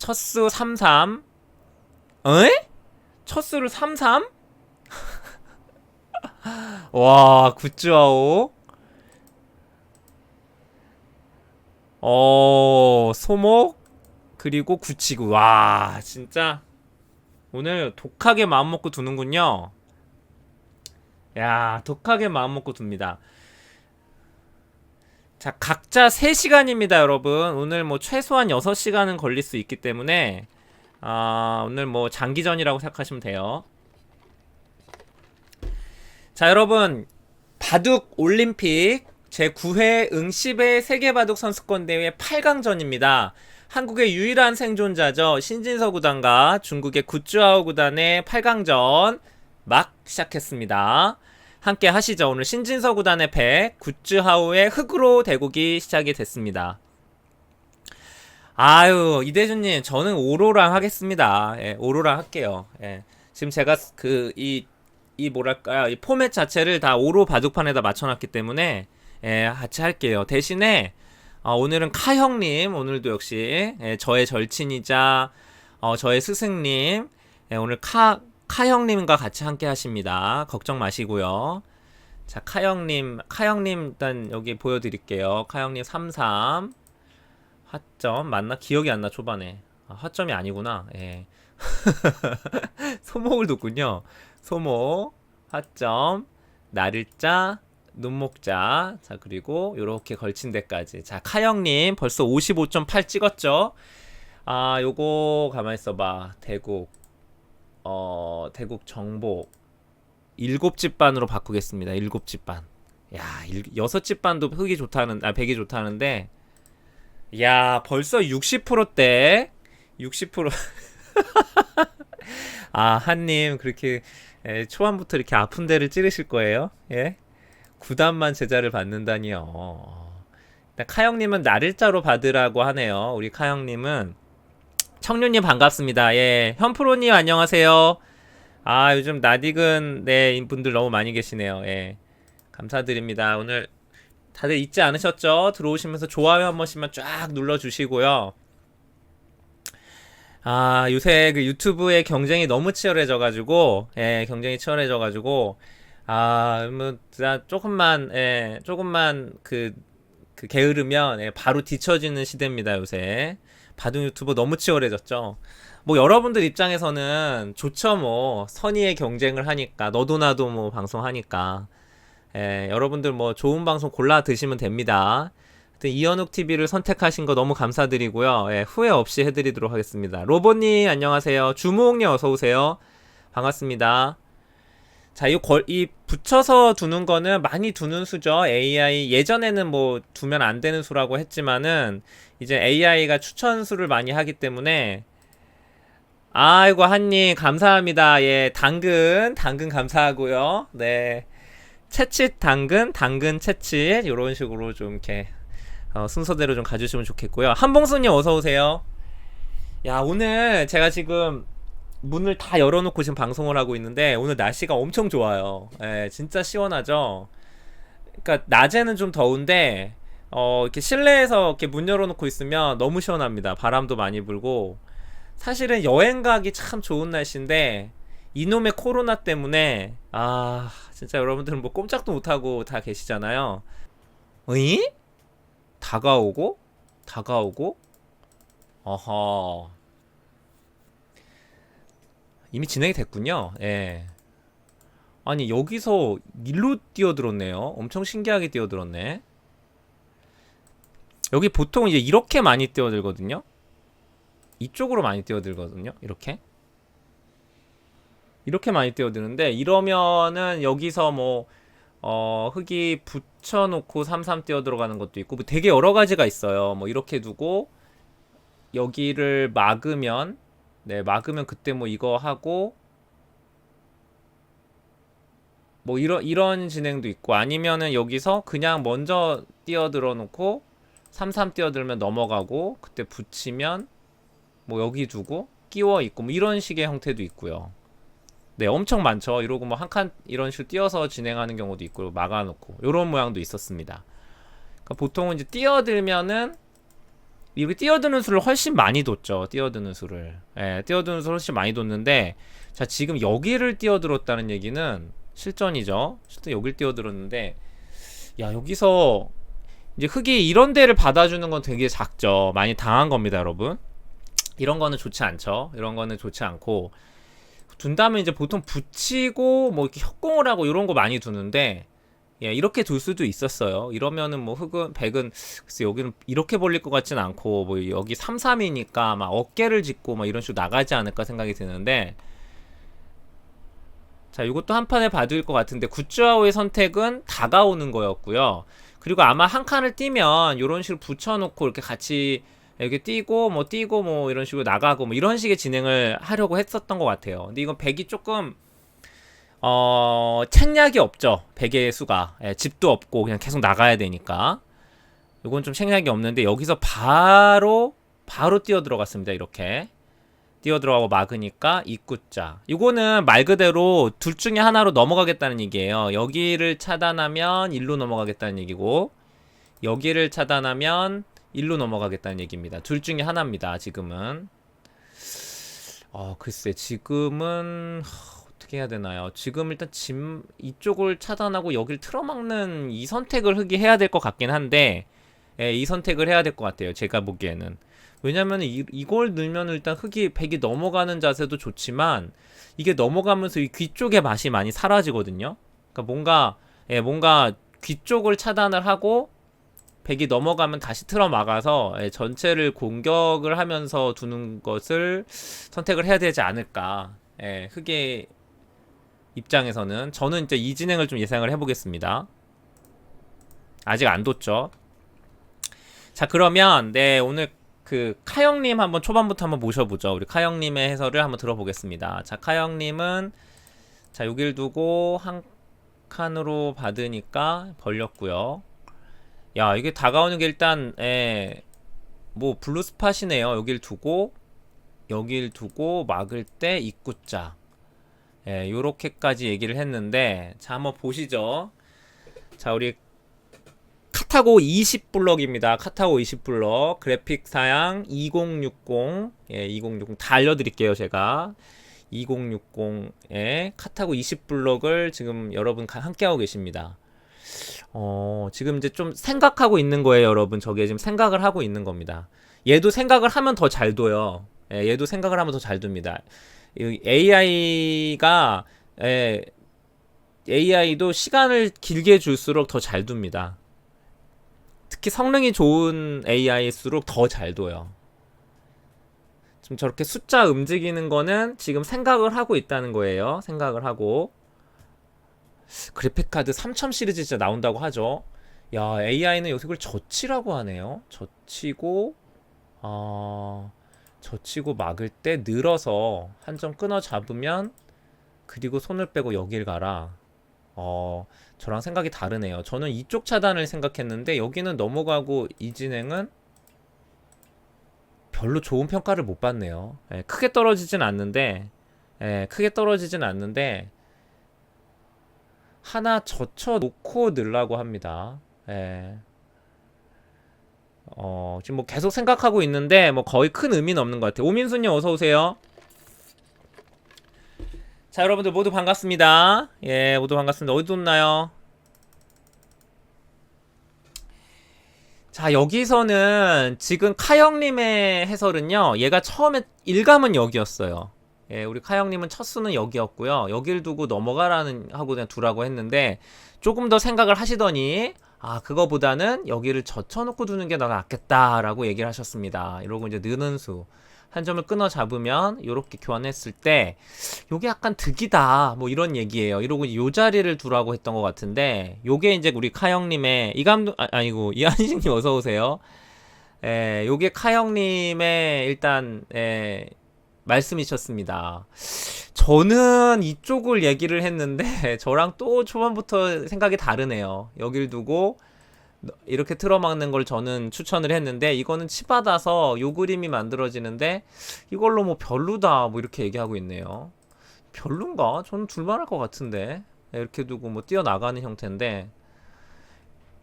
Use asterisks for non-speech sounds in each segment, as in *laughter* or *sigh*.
첫수 33. 에? 첫수를 33? *laughs* 와, 굿즈아오. 어, 소목 그리고 구치구. 와, 진짜 오늘 독하게 마음 먹고 두는군요. 야, 독하게 마음 먹고 둡니다. 자, 각자 3시간입니다, 여러분. 오늘 뭐 최소한 6시간은 걸릴 수 있기 때문에 아, 오늘 뭐 장기전이라고 생각하시면 돼요. 자, 여러분. 바둑 올림픽 제9회 응시배 세계바둑 선수권 대회 8강전입니다. 한국의 유일한 생존자죠. 신진서 구단과 중국의 굿즈아오 구단의 8강전 막 시작했습니다. 함께 하시죠. 오늘 신진서 구단의 패, 굿즈하우의 흑으로 대국이 시작이 됐습니다. 아유, 이대준님, 저는 오로랑 하겠습니다. 예, 오로랑 할게요. 예. 지금 제가 그, 이, 이 뭐랄까요, 이 포맷 자체를 다 오로 바둑판에다 맞춰놨기 때문에, 예, 같이 할게요. 대신에, 어, 오늘은 카 형님, 오늘도 역시, 예, 저의 절친이자, 어, 저의 스승님, 예, 오늘 카, 카 형님과 같이 함께 하십니다. 걱정 마시고요. 자, 카 형님, 카 형님 일단 여기 보여드릴게요. 카 형님 33. 화점 맞나? 기억이 안 나 초반에 아, 화점이 아니구나 예 *laughs* 소목을 뒀군요 소목 화점 나를자 눈목자 자 그리고 요렇게 걸친 데까지 자 카영님 벌써 55.8 찍었죠 아 요거 가만 있어봐 대국 어 대국 정보 일곱 집반으로 바꾸겠습니다 일곱 집반 야 일, 여섯 집반도 흙이 좋다는 아 백이 좋다는데 야, 벌써 60%대. 60%. *laughs* 아, 한님, 그렇게, 에, 초반부터 이렇게 아픈 데를 찌르실 거예요? 예? 구단만 제자를 받는다니요. 일단 카영님은 나를자로 받으라고 하네요. 우리 카영님은. 청룡님 반갑습니다. 예. 현프로님 안녕하세요. 아, 요즘 나딕은, 네, 분들 너무 많이 계시네요. 예. 감사드립니다. 오늘 다들 잊지 않으셨죠? 들어오시면서 좋아요 한 번씩만 쫙 눌러주시고요. 아, 요새 그 유튜브의 경쟁이 너무 치열해져가지고, 예, 경쟁이 치열해져가지고, 아, 뭐, 진짜 조금만, 예, 조금만 그, 그 게으르면, 예, 바로 뒤처지는 시대입니다, 요새. 바둑 유튜버 너무 치열해졌죠? 뭐, 여러분들 입장에서는 좋죠, 뭐. 선의의 경쟁을 하니까, 너도 나도 뭐, 방송하니까. 예, 여러분들 뭐 좋은 방송 골라 드시면 됩니다. 이현욱 TV를 선택하신 거 너무 감사드리고요. 예, 후회 없이 해드리도록 하겠습니다. 로봇님 안녕하세요. 주무홍님 어서 오세요. 반갑습니다. 자, 이, 걸, 이 붙여서 두는 거는 많이 두는 수죠. AI 예전에는 뭐 두면 안 되는 수라고 했지만은 이제 AI가 추천 수를 많이 하기 때문에 아이고 한님 감사합니다. 예, 당근 당근 감사하고요. 네. 채칫 당근, 당근 채칫 이런 식으로 좀 이렇게 어, 순서대로 좀 가주시면 좋겠고요. 한봉수님 어서 오세요. 야 오늘 제가 지금 문을 다 열어놓고 지금 방송을 하고 있는데 오늘 날씨가 엄청 좋아요. 예, 진짜 시원하죠. 그러니까 낮에는 좀 더운데 어, 이렇게 실내에서 이렇게 문 열어놓고 있으면 너무 시원합니다. 바람도 많이 불고 사실은 여행 가기 참 좋은 날씨인데 이놈의 코로나 때문에 아 진짜 여러분들은 뭐 꼼짝도 못하고 다 계시잖아요. 어이? 다가오고 다가오고 어허 이미 진행이 됐군요. 예. 아니 여기서 일로 뛰어들었네요. 엄청 신기하게 뛰어들었네. 여기 보통 이제 이렇게 많이 뛰어들거든요. 이쪽으로 많이 뛰어들거든요. 이렇게. 이렇게 많이 뛰어드는데 이러면은 여기서 뭐 어, 흙이 붙여놓고 삼삼 뛰어 들어가는 것도 있고 뭐 되게 여러 가지가 있어요. 뭐 이렇게 두고 여기를 막으면 네 막으면 그때 뭐 이거 하고 뭐 이런 이런 진행도 있고 아니면은 여기서 그냥 먼저 뛰어들어 놓고 삼삼 뛰어들면 넘어가고 그때 붙이면 뭐 여기 두고 끼워 있고 뭐 이런 식의 형태도 있고요. 네, 엄청 많죠. 이러고 뭐 한 칸 이런 식으로 띄어서 진행하는 경우도 있고 막아놓고 이런 모양도 있었습니다. 그러니까 보통은 이제 뛰어들면은 이렇게 뛰어드는 수를 훨씬 많이 뒀죠. 뛰어드는 수를. 예, 뛰어드는 수를 훨씬 많이 뒀는데 자, 지금 여기를 뛰어들었다는 얘기는 실전이죠. 실전 여길 뛰어들었는데 야, 여기서 이제 흙이 이런 데를 받아주는 건 되게 작죠. 많이 당한 겁니다, 여러분. 이런 거는 좋지 않죠. 이런 거는 좋지 않고 둔다면 이제 보통 붙이고 뭐 이렇게 협공을 하고 이런 거 많이 두는데 예, 이렇게 둘 수도 있었어요. 이러면은 뭐 흙은 백은 글쎄 여기는 이렇게 벌릴 것 같지는 않고 뭐 여기 3, 3이니까 막 어깨를 짚고 막 이런 식으로 나가지 않을까 생각이 드는데 자, 이것도 한 판에 봐둘 것 같은데 굿즈아오의 선택은 다가오는 거였고요. 그리고 아마 한 칸을 뛰면 이런 식으로 붙여놓고 이렇게 같이 이렇게 뛰고 뭐 뛰고 뭐 이런 식으로 나가고 뭐 이런 식의 진행을 하려고 했었던 것 같아요. 근데 이건 백이 조금 어 책략이 없죠. 백의 수가 예, 집도 없고 그냥 계속 나가야 되니까 이건 좀 책략이 없는데 여기서 바로 바로 뛰어 들어갔습니다. 이렇게 뛰어 들어가고 막으니까 입구자. 이거는 말 그대로 둘 중에 하나로 넘어가겠다는 얘기예요. 여기를 차단하면 일로 넘어가겠다는 얘기고 여기를 차단하면 일로 넘어가겠다는 얘기입니다. 둘 중에 하나입니다. 지금은. 어, 글쎄 지금은 하, 어떻게 해야 되나요? 지금 일단 짐 이쪽을 차단하고 여기를 틀어막는 이 선택을 흙이 해야 될 것 같긴 한데 예, 이 선택을 해야 될 것 같아요. 제가 보기에는. 왜냐면 이, 이걸 넣으면 일단 흙이 백이 넘어가는 자세도 좋지만 이게 넘어가면서 이 귀 쪽의 맛이 많이 사라지거든요. 그러니까 뭔가 예, 뭔가 귀 쪽을 차단을 하고 백이 넘어가면 다시 틀어 막아서 예, 전체를 공격을 하면서 두는 것을 선택을 해야 되지 않을까. 예, 흙의 입장에서는 저는 이제 이 진행을 좀 예상을 해보겠습니다. 아직 안 뒀죠. 자 그러면 네 오늘 그 카영님 한번 초반부터 한번 모셔보죠. 우리 카영님의 해설을 한번 들어보겠습니다. 자 카영님은 자 여길 두고 한 칸으로 받으니까 벌렸고요. 야 이게 다가오는 게 일단 에, 뭐 블루 스팟이네요. 여길 두고 여길 두고 막을 때 입구자. 예, 요렇게까지 얘기를 했는데 자 한번 보시죠. 자 우리 카타고 20블럭입니다. 카타고 20블럭 그래픽 사양 2060 예, 2060다 알려드릴게요 제가 2060에 카타고 20블럭을 지금 여러분 함께하고 계십니다. 어, 지금 이제 좀 생각하고 있는 거예요, 여러분. 저게 지금 생각을 하고 있는 겁니다. 얘도 생각을 하면 더 잘 둬요. 예, 얘도 생각을 하면 더 잘 둡니다. AI가 예, AI도 시간을 길게 줄수록 더 잘 둡니다. 특히 성능이 좋은 AI일수록 더 잘 둬요. 지금 저렇게 숫자 움직이는 거는 지금 생각을 하고 있다는 거예요. 생각을 하고. 그래픽카드 3000 시리즈 진짜 나온다고 하죠. 야, AI는 요새 그걸 젖히라고 하네요. 젖히고, 어, 젖히고 막을 때 늘어서 한 점 끊어 잡으면, 그리고 손을 빼고 여길 가라. 어, 저랑 생각이 다르네요. 저는 이쪽 차단을 생각했는데, 여기는 넘어가고 이 진행은 별로 좋은 평가를 못 받네요. 예, 크게 떨어지진 않는데, 예, 크게 떨어지진 않는데, 하나 젖혀 놓고 넣으려고 합니다. 예. 어, 지금 뭐 계속 생각하고 있는데 뭐 거의 큰 의미는 없는 것 같아요. 오민수님 어서 오세요. 자, 여러분들 모두 반갑습니다. 예, 모두 반갑습니다. 어디 뒀나요? 자, 여기서는 지금 카영님의 해설은요, 얘가 처음에 일감은 여기였어요. 예, 우리 카영님은 첫 수는 여기였고요. 여길 두고 넘어가라는 하고 그냥 두라고 했는데 조금 더 생각을 하시더니 아 그거보다는 여기를 젖혀놓고 두는 게 더 낫겠다라고 얘기를 하셨습니다. 이러고 이제 느는 수. 한 점을 끊어 잡으면 이렇게 교환했을 때 요게 약간 득이다 뭐 이런 얘기예요. 이러고 요 자리를 두라고 했던 것 같은데 요게 이제 우리 카영님의 이 감독 아, 아니고 *laughs* 이한식님 어서 오세요. 에 요게 카영님의 일단 에 말씀이셨습니다. 저는 이쪽을 얘기를 했는데 *laughs* 저랑 또 초반부터 생각이 다르네요. 여길 두고 이렇게 틀어막는 걸 저는 추천을 했는데 이거는 치받아서 요 그림이 만들어지는데 이걸로 뭐 별로다 뭐 이렇게 얘기하고 있네요. 별론가? 저는 둘만할 것 같은데 이렇게 두고 뭐 뛰어나가는 형태인데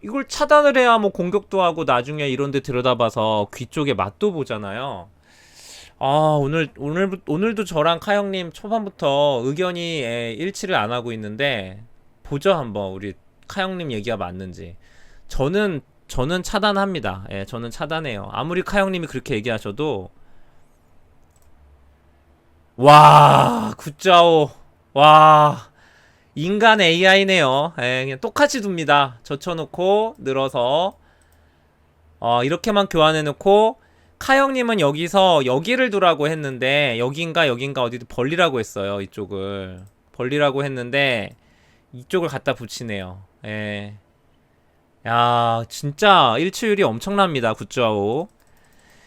이걸 차단을 해야 뭐 공격도 하고 나중에 이런 데 들여다봐서 귀 쪽에 맛도 보잖아요. 아, 오늘, 오늘, 오늘도 저랑 카형님 초반부터 의견이 예, 일치를 안 하고 있는데, 보죠, 한번. 우리 카형님 얘기가 맞는지. 저는, 저는 차단합니다. 예, 저는 차단해요. 아무리 카형님이 그렇게 얘기하셔도, 와, 굿자오. 와, 인간 AI네요. 예, 그냥 똑같이 둡니다. 젖혀놓고, 늘어서, 어, 이렇게만 교환해놓고, 카형님은 여기서 여기를 두라고 했는데 여긴가 여긴가 어디 벌리라고 했어요 이쪽을. 벌리라고 했는데 이쪽을 갖다 붙이네요. 예. 야 진짜 일치율이 엄청납니다 굿즈아오.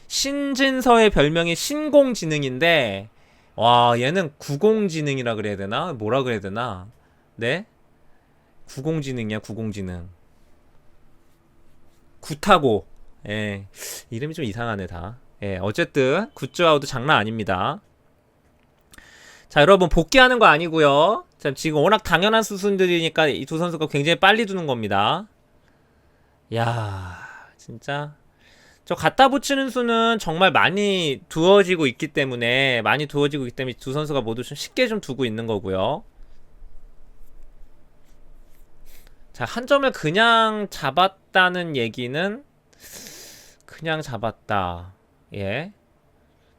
신진서의 별명이 신공지능인데 와 얘는 구공지능이라 그래야 되나? 뭐라 그래야 되나? 네? 구공지능이야 구공지능. 굿하고 예, 이름이 좀 이상하네 다. 예, 어쨌든 굿즈아웃도 장난 아닙니다. 자, 여러분 복귀하는 거 아니고요. 자, 지금 워낙 당연한 수순들이니까 이 두 선수가 굉장히 빨리 두는 겁니다. 야, 진짜 저 갖다 붙이는 수는 정말 많이 두어지고 있기 때문에 많이 두어지고 있기 때문에 두 선수가 모두 좀 쉽게 좀 두고 있는 거고요. 자, 한 점을 그냥 잡았다는 얘기는 그냥 잡았다. 예.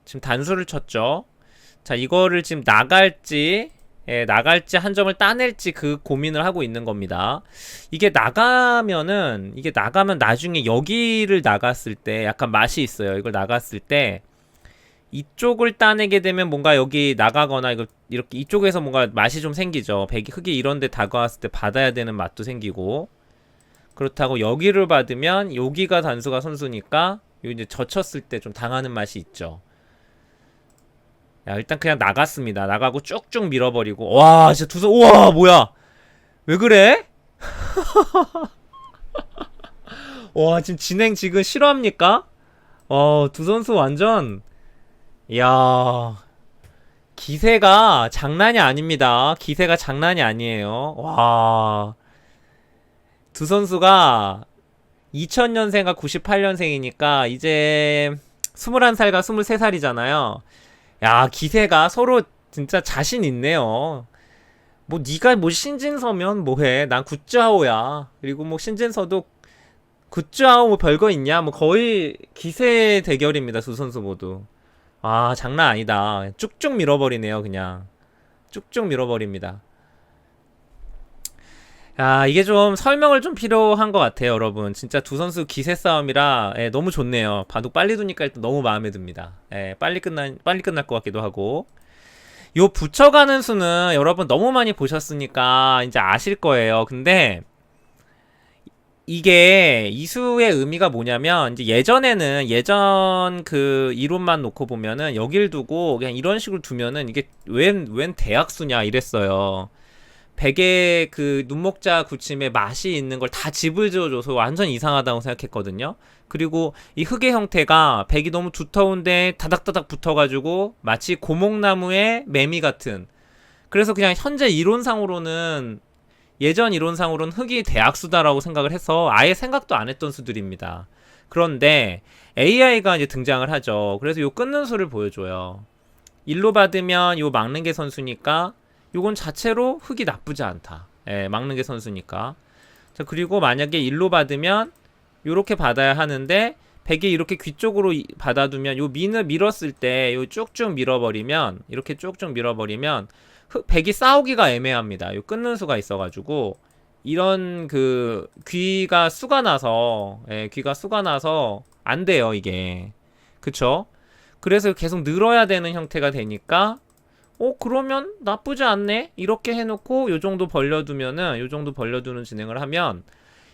지금 단수를 쳤죠. 자, 이거를 지금 나갈지, 예, 나갈지 한 점을 따낼지 그 고민을 하고 있는 겁니다. 이게 나가면은, 이게 나가면 나중에 여기를 나갔을 때 약간 맛이 있어요. 이걸 나갔을 때, 이쪽을 따내게 되면 뭔가 여기 나가거나 이거 이렇게 이쪽에서 뭔가 맛이 좀 생기죠. 백이 흙이 이런 데 다가왔을 때 받아야 되는 맛도 생기고. 그렇다고 여기를 받으면 여기가 단수가 선수니까 요 이제 젖혔을 때 좀 당하는 맛이 있죠. 야 일단 그냥 나갔습니다. 나가고 쭉쭉 밀어버리고 와 진짜 두선 우와 뭐야 왜 그래? *laughs* 와 지금 진행 지금 싫어합니까? 어 두 선수 완전 야 기세가 장난이 아닙니다. 기세가 장난이 아니에요. 와. 두 선수가 2000년생과 98년생이니까 이제 21살과 23살이잖아요. 야, 기세가 서로 진짜 자신 있네요. 뭐 네가 뭐 신진서면 뭐해? 난 굿즈아오야. 그리고 뭐 신진서도 굿즈아오 뭐 별거 있냐? 뭐 거의 기세 대결입니다. 두 선수 모두. 아, 장난 아니다. 쭉쭉 밀어버리네요, 그냥. 쭉쭉 밀어버립니다. 야, 이게 좀 설명을 좀 필요한 것 같아요, 여러분. 진짜 두 선수 기세 싸움이라 예, 너무 좋네요. 바둑 빨리 두니까 일단 너무 마음에 듭니다. 예, 빨리 끝날 빨리 끝날 것 같기도 하고. 요 붙여가는 수는 여러분 너무 많이 보셨으니까 이제 아실 거예요. 근데 이게 이수의 의미가 뭐냐면 이제 예전에는 예전 그 이론만 놓고 보면은 여길 두고 그냥 이런 식으로 두면은 이게 웬 웬 대학수냐 이랬어요. 베개 그 눈목자 구침에 맛이 있는 걸 다 집을 지어줘서 완전 이상하다고 생각했거든요. 그리고 이 흙의 형태가 백이 너무 두터운데 다닥다닥 붙어가지고 마치 고목나무의 매미 같은. 그래서 그냥 현재 이론상으로는 예전 이론상으로는 흙이 대학수다라고 생각을 해서 아예 생각도 안 했던 수들입니다. 그런데 AI가 이제 등장을 하죠. 그래서 요 끊는 수를 보여줘요. 일로 받으면 요 막는 게 선수니까 요건 자체로 흙이 나쁘지 않다. 예, 막는 게 선수니까. 자, 그리고 만약에 일로 받으면 요렇게 받아야 하는데 백이 이렇게 귀 쪽으로 받아두면 요 민을 밀었을 때 요 쭉쭉 밀어버리면 이렇게 쭉쭉 밀어버리면 흑, 백이 싸우기가 애매합니다. 요 끊는 수가 있어가지고 이런 그 귀가 수가 나서 예, 귀가 수가 나서 안 돼요 이게 그쵸? 그래서 계속 늘어야 되는 형태가 되니까 어 그러면 나쁘지 않네. 이렇게 해놓고 요 정도 벌려두면은 요 정도 벌려두는 진행을 하면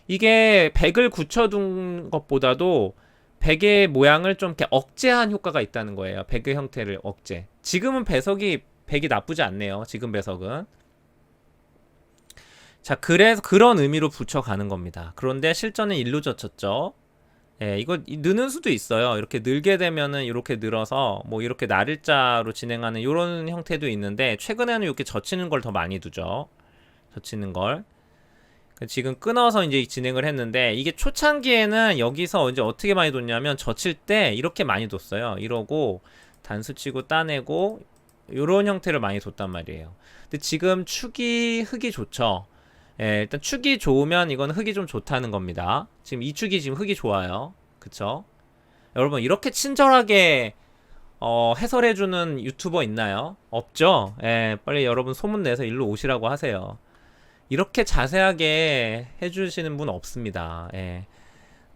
이게 백을 굳혀둔 것보다도 백의 모양을 좀 이렇게 억제한 효과가 있다는 거예요. 백의 형태를 억제. 지금은 배석이 백이 나쁘지 않네요. 지금 배석은. 자 그래서 그런 의미로 붙여가는 겁니다. 그런데 실전은 일로 젖혔죠 예, 이거 느는 수도 있어요. 이렇게 늘게 되면은 이렇게 늘어서 뭐 이렇게 나를자로 진행하는 이런 형태도 있는데 최근에는 이렇게 젖히는 걸 더 많이 두죠. 젖히는 걸. 그 지금 끊어서 이제 진행을 했는데 이게 초창기에는 여기서 이제 어떻게 많이 뒀냐면 젖힐 때 이렇게 많이 뒀어요. 이러고 단수 치고 따내고 요런 형태를 많이 뒀단 말이에요. 근데 지금 축이 흙이 좋죠. 예, 일단 축이 좋으면 이건 흙이 좀 좋다는 겁니다. 지금 이 축이 지금 흙이 좋아요. 그쵸? 여러분 이렇게 친절하게 어, 해설해주는 유튜버 있나요? 없죠? 예, 빨리 여러분 소문내서 일로 오시라고 하세요. 이렇게 자세하게 해주시는 분 없습니다. 예.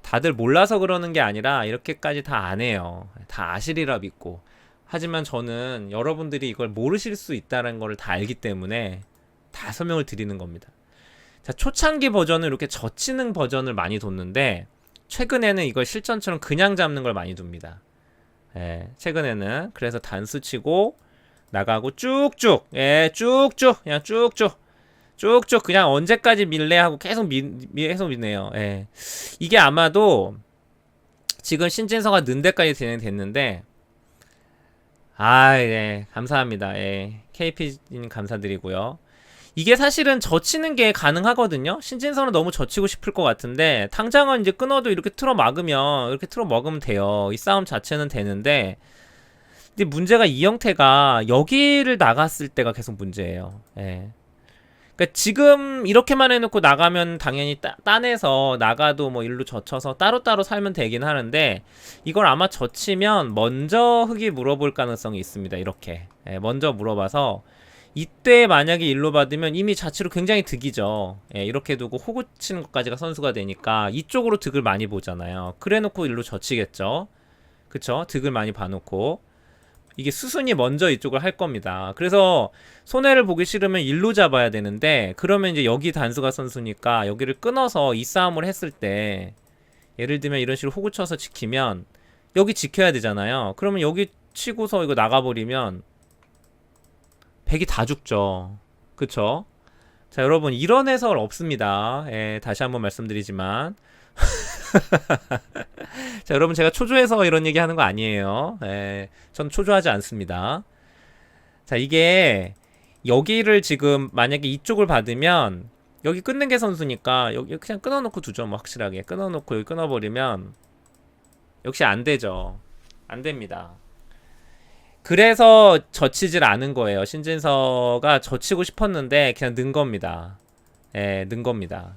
다들 몰라서 그러는 게 아니라 이렇게까지 다 안 해요. 다 아시리라 믿고. 하지만 저는 여러분들이 이걸 모르실 수 있다는 걸 다 알기 때문에 다 설명을 드리는 겁니다. 자, 초창기 버전은 이렇게 젖히는 버전을 많이 뒀는데 최근에는 이걸 실전처럼 그냥 잡는 걸 많이 둡니다. 예, 최근에는 그래서 단수 치고 나가고 쭉쭉 예, 쭉쭉 그냥 쭉쭉 쭉쭉 그냥 언제까지 밀래 하고 계속 미, 미 계속 미네요. 예. 이게 아마도 지금 신진서가 는 데까지 진행됐는데 아, 예. 감사합니다. 예. KP님 감사드리고요. 이게 사실은 젖히는 게 가능하거든요. 신진서는 너무 젖히고 싶을 것 같은데 탕장은 이제 끊어도 이렇게 틀어 막으면 이렇게 틀어 먹으면 돼요. 이 싸움 자체는 되는데 근데 문제가 이 형태가 여기를 나갔을 때가 계속 문제예요. 예. 그러니까 지금 이렇게만 해놓고 나가면 당연히 따, 따내서 나가도 뭐 일로 젖혀서 따로따로 살면 되긴 하는데 이걸 아마 젖히면 먼저 흙이 물어볼 가능성이 있습니다. 이렇게 예, 먼저 물어봐서 이때 만약에 일로 받으면 이미 자체로 굉장히 득이죠. 예, 이렇게 두고 호구 치는 것까지가 선수가 되니까 이쪽으로 득을 많이 보잖아요. 그래놓고 일로 젖히겠죠. 그쵸? 득을 많이 봐놓고 이게 수순이 먼저 이쪽을 할 겁니다. 그래서 손해를 보기 싫으면 일로 잡아야 되는데 그러면 이제 여기 단수가 선수니까 여기를 끊어서 이 싸움을 했을 때 예를 들면 이런 식으로 호구 쳐서 지키면 여기 지켜야 되잖아요. 그러면 여기 치고서 이거 나가버리면 백이 다 죽죠. 그쵸? 자, 여러분, 이런 해설 없습니다. 예, 다시 한번 말씀드리지만. *laughs* 자, 여러분, 제가 초조해서 이런 얘기 하는 거 아니에요. 예, 전 초조하지 않습니다. 자, 이게, 여기를 지금, 만약에 이쪽을 받으면, 여기 끊는 게 선수니까, 여기 그냥 끊어놓고 두죠. 뭐, 확실하게. 끊어놓고 여기 끊어버리면, 역시 안 되죠. 안 됩니다. 그래서 젖히질 않은 거예요. 신진서가 젖히고 싶었는데 그냥 는 겁니다. 예, 는 겁니다.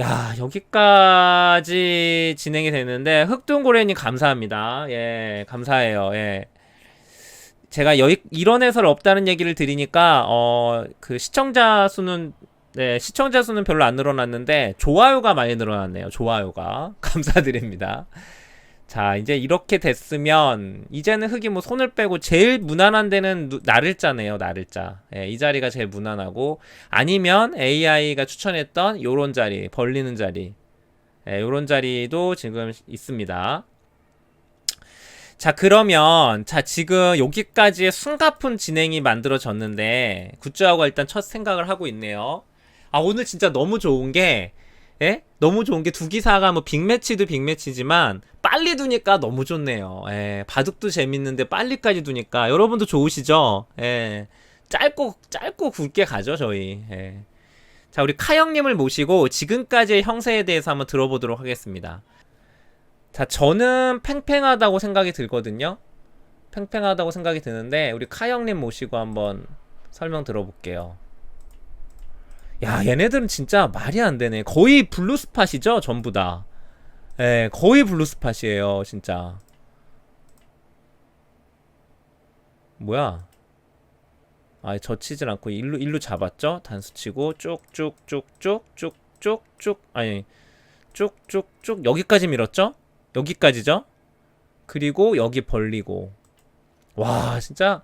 야, 여기까지 진행이 됐는데 흑둥고래님 감사합니다. 예, 감사해요. 예. 제가 여 이런 해설 없다는 얘기를 드리니까 어, 그 시청자 수는 네, 시청자 수는 별로 안 늘어났는데 좋아요가 많이 늘어났네요. 좋아요가 *laughs* 감사드립니다. 자, 이제 이렇게 됐으면 이제는 흙이 뭐 손을 빼고 제일 무난한 데는 누- 나를자네요. 나를자. 예, 이 자리가 제일 무난하고 아니면 AI가 추천했던 요런 자리, 벌리는 자리. 예, 요런 자리도 지금 있습니다. 자, 그러면 자, 지금 여기까지의 숨가쁜 진행이 만들어졌는데 굿즈하고 일단 첫 생각을 하고 있네요. 아, 오늘 진짜 너무 좋은 게 예? 너무 좋은 게 두 기사가 뭐 빅매치도 빅매치지만 빨리 두니까 너무 좋네요. 예, 바둑도 재밌는데 빨리까지 두니까 여러분도 좋으시죠? 예, 짧고 짧고 굵게 가죠 저희. 예. 자 우리 카영님을 모시고 지금까지의 형세에 대해서 한번 들어보도록 하겠습니다. 자 저는 팽팽하다고 생각이 들거든요. 팽팽하다고 생각이 드는데 우리 카영님 모시고 한번 설명 들어볼게요. 야 얘네들은 진짜 말이 안 되네. 거의 블루 스팟이죠 전부 다. 예, 거의 블루 스팟이에요, 진짜. 뭐야? 아, 젖히질 않고 일로 일로 잡았죠? 단수 치고 쭉쭉쭉쭉쭉쭉쭉 아니 쭉쭉쭉 여기까지 밀었죠? 여기까지죠? 그리고 여기 벌리고 와, 진짜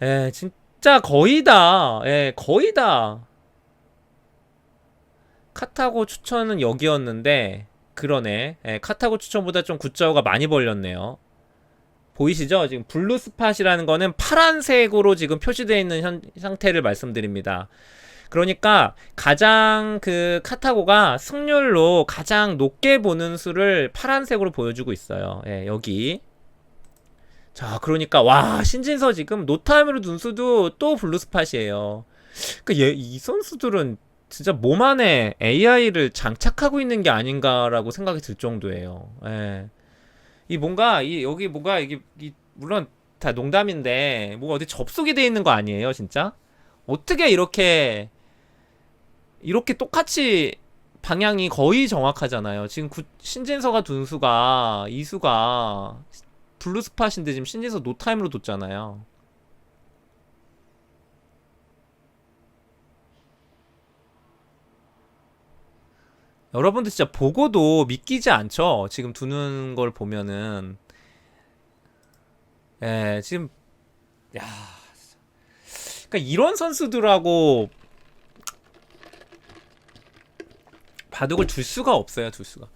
예, 진짜 거의 다. 예, 거의 다. 카타고 추천은 여기였는데 그러네. 예, 카타고 추천보다 좀 굿자오가 많이 벌렸네요. 보이시죠? 지금 블루 스팟이라는 거는 파란색으로 지금 표시되어 있는 현, 상태를 말씀드립니다. 그러니까 가장 그 카타고가 승률로 가장 높게 보는 수를 파란색으로 보여주고 있어요. 예, 여기. 자, 그러니까 와 신진서 지금 노타임으로 둔 수도 또 블루 스팟이에요. 그러니까 얘, 이 선수들은 진짜 몸 안에 AI를 장착하고 있는 게 아닌가라고 생각이 들 정도예요. 예. 이 뭔가 이 여기 뭔가 이게 이 물론 다 농담인데 뭐 어디 접속이 돼 있는 거 아니에요, 진짜? 어떻게 이렇게 이렇게 똑같이 방향이 거의 정확하잖아요. 지금 구- 신진서가 둔수가 이수가 블루 스팟인데 지금 신진서 노타임으로 뒀잖아요. 여러분들 진짜 보고도 믿기지 않죠? 지금 두는 걸 보면은 예, 지금 야. 그러니까 이런 선수들하고 바둑을 둘 수가 없어요, 둘 수가.